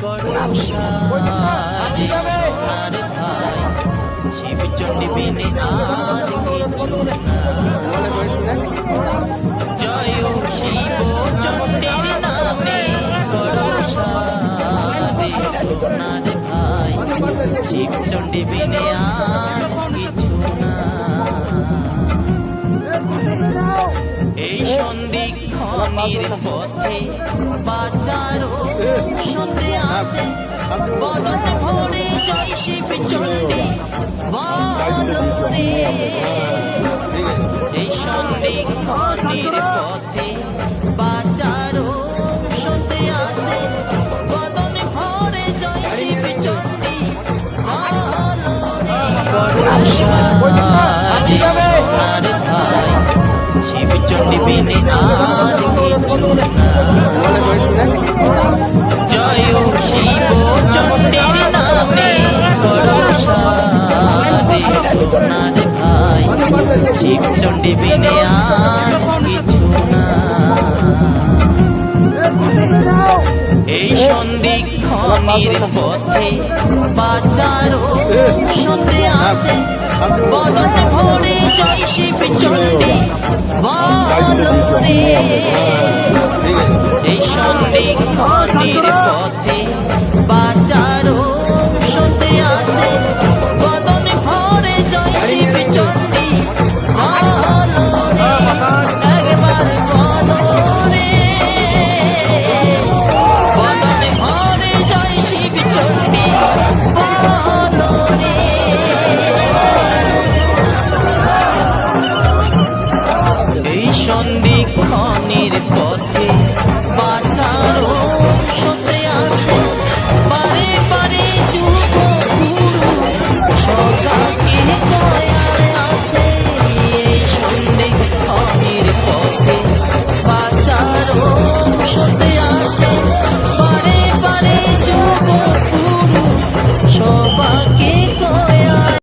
করুষারে সোনার ভাই শিব চণ্ডী বিনে আর কিছু জয় শিব চণ্ডীর নামে করুষারে সোনার ভাই শিব চণ্ডী বিনে আর সন্ধিক্ষণের পথে বাঁচার সন্ধে আসে বদন ভরে জয় শিব চণ্ডী বলরে এই সন্ধিক্ষণের পথে বাঁচার সন্ধে আসে বদন ভরে জয় শিব চণ্ডী করুষারে সোনার ভাই শিব চণ্ডী বিনে না জয় শিব চণ্ডীর নামে করুষারে সোনার ভাই শিব চণ্ডী আর কিছু না এই সন্ধিক্ষণের পথে বাঁচার সন্ধে আসে বদন ভরে জয় শিব চণ্ডী এই সন্ধিক্ষণের পথে এই সন্ধিক্ষণের পথে বাঁচার আছে। পারে পারে যুগ গুরু সদা কি দয়ায় আসে। এই পথে